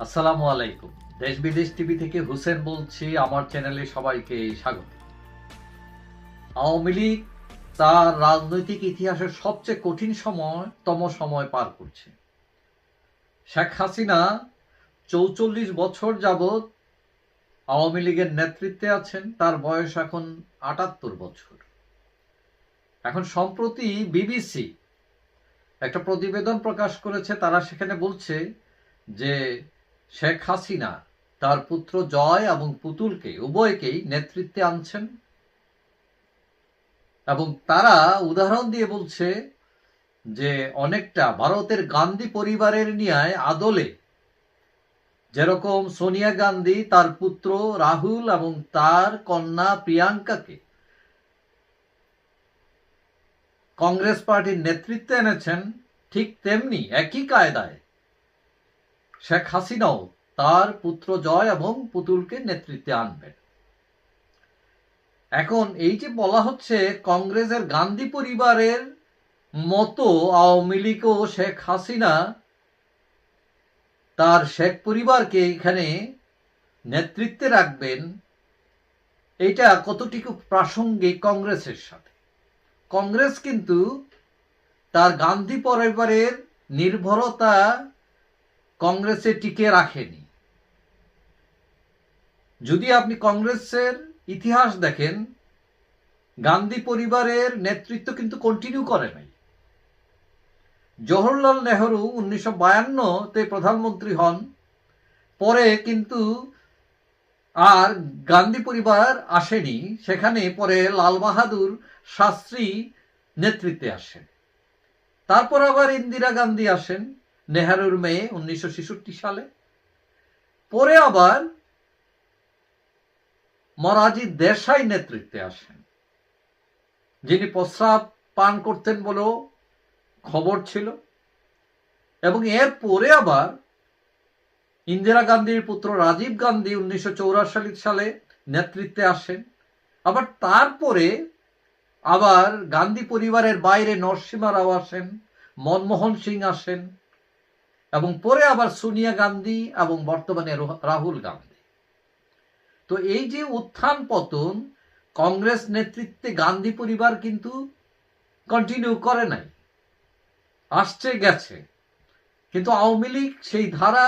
আসসালামু আলাইকুম। দেশ বিদেশ টিভি থেকে হুসেন বলছি, আমার চ্যানেলে সবাইকে স্বাগত। আওয়ামী লীগ তার রাজনৈতিক ইতিহাসের সবচেয়ে কঠিন সময়, তম সময় পার করছে। শেখ হাসিনা চৌচল্লিশ বছর যাবৎ আওয়ামী লীগের নেতৃত্বে আছেন, তার বয়স এখন আটাত্তর বছর। এখন সম্প্রতি বিবিসি একটা প্রতিবেদন প্রকাশ করেছে, তারা সেখানে বলছে যে শেখ হাসিনা তার পুত্র জয় এবং পুতুলকে, উভয়কেই নেতৃত্বে আনছেন। এবং তারা উদাহরণ দিয়ে বলছে যে, অনেকটা ভারতের গান্ধী পরিবারের নিয়ে আদলে যেরকম সোনিয়া গান্ধী তার পুত্র রাহুল এবং তার কন্যা প্রিয়াঙ্কাকে কংগ্রেস পার্টির নেতৃত্বে এনেছেন, ঠিক তেমনি একই কায়দায় শেখ হাসিনাও তার পুত্র জয় এবং পুতুলকে নেতৃত্বে আনবেন। এখন এই যে বলা হচ্ছে, কংগ্রেসের গান্ধী পরিবারের মতো আওয়ামী লীগ ও শেখ হাসিনা তার শেখ পরিবারকে এখানে নেতৃত্বে রাখবেন, এটা কতটুকু প্রাসঙ্গিক কংগ্রেসের সাথে? কংগ্রেস কিন্তু তার গান্ধী পরিবারের নির্ভরতা কংগ্রেসে টিকে রাখেনি। যদি আপনি কংগ্রেসের ইতিহাস দেখেন, গান্ধী পরিবারের নেতৃত্ব কিন্তু কন্টিনিউ করে নাই। জওহরলাল নেহরু উনিশশো বায়ান্ন তে প্রধানমন্ত্রী হন, পরে কিন্তু আর গান্ধী পরিবার আসেনি, সেখানে পরে লাল বাহাদুর শাস্ত্রী নেতৃত্বে আসেন। তারপর আবার ইন্দিরা গান্ধী আসেন নেহরুর মেয়ে উনিশশো সালে। পরে আবার মরাজি দেশাই নেতৃত্বে আসেন, যিনি প্রস্রাব পান করতেন বলেও খবর ছিল। এবং এর পরে আবার ইন্দিরা গান্ধীর পুত্র রাজীব গান্ধী উনিশশো সালে নেতৃত্বে আসেন। আবার তারপরে আবার গান্ধী পরিবারের বাইরে নরসিমা রাও আসেন, মনমোহন সিং আসেন এবং পরে আবার সোনিয়া গান্ধী এবং বর্তমানে রাহুল গান্ধী। তো এই যে উত্থান পতন, কংগ্রেস নেতৃত্বে গান্ধী পরিবার কিন্তু কন্টিনিউ করে নাই। আসছে, গেছে। কিন্তু আওয়ামী লীগ সেই ধারা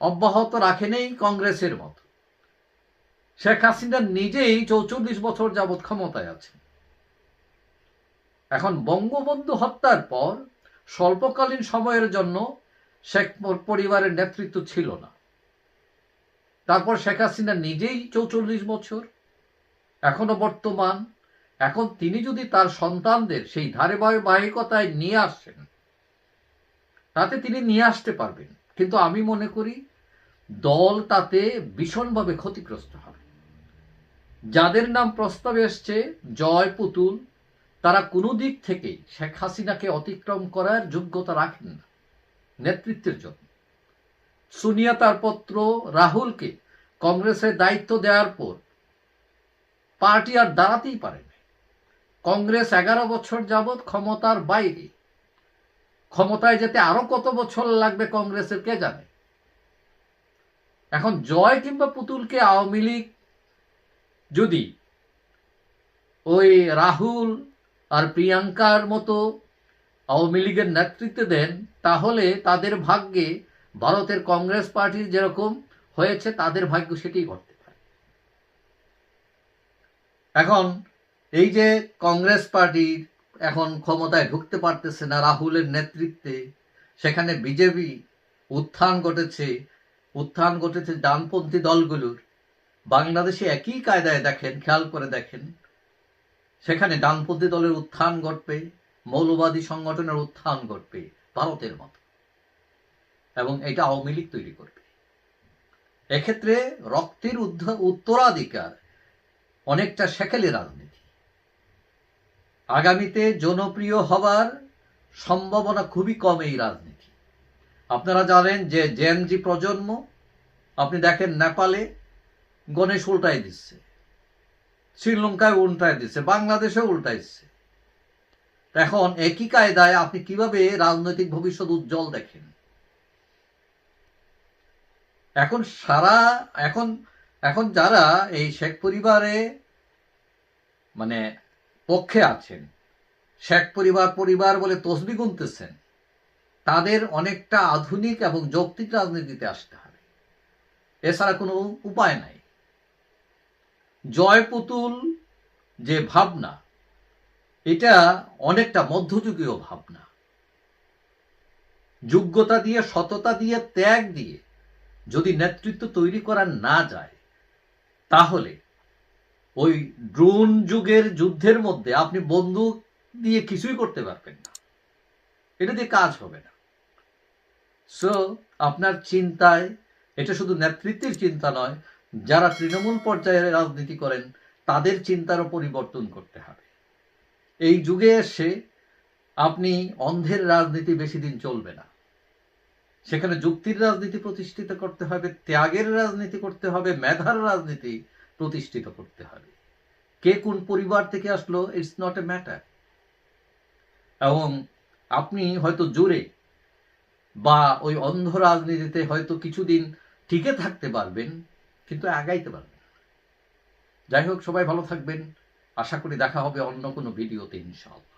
অব্যাহত রাখেনি কংগ্রেসের মতো। শেখ হাসিনা নিজেই চৌচল্লিশ বছর যাবৎ ক্ষমতায় আছে এখন বঙ্গবন্ধু হত্যার পর স্বল্পকালীন সময়ের জন্য শেখ পরিবারের নেতৃত্ব ছিল না। তারপর শেখ হাসিনা নিজেই চৌচল্লিশ বছর, এখনও বর্তমান, এখন তিনি যদি তার সন্তানদের সেই ধারে বাহিকতায় নিয়ে আসেন, তাতে তিনি নিয়ে আসতে পারবেন। কিন্তু আমি মনে করি দল তাতে ভীষণভাবে ক্ষতিগ্রস্ত হবে। যাদের নাম প্রস্তাবে এসছে, জয় পুতুল তারা কোনো দিক থেকেই শেখ হাসিনাকে অতিক্রম করার যোগ্যতা রাখেন না, নেতৃত্বের জন্য। সোনিয়া তার পত্র রাহুলকে কংগ্রেসের দায়িত্ব দেওয়ার পর পার্টি আর দাঁড়াতেই পারে না। কংগ্রেস এগারো বছর যাবৎ ক্ষমতার বাইরে। ক্ষমতায় যেতে আরও কত বছর লাগবে কংগ্রেসের, কে জানে? এখন জয় কিংবা পুতুলকে আওয়ামী লীগ যদি ওই রাহুল আর প্রিয়াঙ্কার মতো আওয়ামী লীগের নেতৃত্বে দেন, তাহলে তাদের ভাগ্যে ভারতের কংগ্রেস পার্টির যেরকম হয়েছে, তাদের ভাগ্য সেটি ঘটতে পারে। এখন এই যে কংগ্রেস পার্টি এখন ক্ষমতায় ঢুকতে পারতেছে না রাহুলের নেতৃত্বে, সেখানে বিজেপি উত্থান ঘটেছে উত্থান ঘটেছে ডানপন্থী দলগুলোর। বাংলাদেশে একই কায়দায় দেখেন, খেয়াল করে দেখেন সেখানে ডানপন্থী দলের উত্থান ঘটবে, মৌলবাদী সংগঠনের উত্থান ঘটবে, ভারতের মতো। এবং এটা আওয়ামী লীগ তৈরি করবে। এক্ষেত্রে রক্তের উত্তরাধিকার অনেকটা সেকেলে রাজনীতি। আগামীতে জনপ্রিয় হবার সম্ভাবনা খুবই কম এই রাজনীতি। আপনারা জানেন যে জেনজি প্রজন্ম, আপনি দেখেন নেপালে গণেশ উল্টাই দিচ্ছে। শ্রীলঙ্কায় উল্টায় দিচ্ছে বাংলাদেশে উল্টাইছে। এখন একই কায়দায় আপনি কীভাবে রাজনৈতিক ভবিষ্যৎ উজ্জ্বল দেখেন? এখন সারা, এখন এখন যারা এই শেখ পরিবারে মানে পক্ষে আছেন, শেখ পরিবার পরিবার বলে তসবি গুনতেছেন, তাদের অনেকটা আধুনিক এবং যৌক্তিক রাজনীতিতে আসতে হবে। এছাড়া কোনো উপায় নাই। জয় পুতুল যে ভাবনা, এটা অনেকটা মধ্যযুগীয় ভাবনা। যোগ্যতা দিয়ে, সততা দিয়ে, ত্যাগ দিয়ে যদি নেতৃত্ব তৈরি করা না যায়, তাহলে ওই ড্রোন যুগের যুদ্ধের মধ্যে আপনি বন্দুক দিয়ে কিছুই করতে পারবেন না। এটা দিয়ে কাজ হবে না। সো আপনার চিন্তায়, এটা শুধু নেতৃত্বের চিন্তা নয় যারা তৃণমূল পর্যায়ে রাজনীতি করেন, তাদের চিন্তারও পরিবর্তন করতে হবে। এই যুগে এসে আপনি অন্ধের রাজনীতি বেশি দিন চলবে না। সেখানে যুক্তির রাজনীতি প্রতিষ্ঠিত করতে হবে, ত্যাগের রাজনীতি করতে হবে, মেধার রাজনীতি প্রতিষ্ঠিত করতে হবে। কে কোন পরিবার থেকে আসলো ইটস নট এ ম্যাটার এবং আপনি হয়তো জোরে বা ওই অন্ধ রাজনীতিতে হয়তো কিছুদিন টিকে থাকতে পারবেন কিন্তু আগাইতে পারবে। যাই হোক, সবাই ভালো থাকবেন আশা করি দেখা হবে অন্য কোনো ভিডিওতে ইনশাআল্লাহ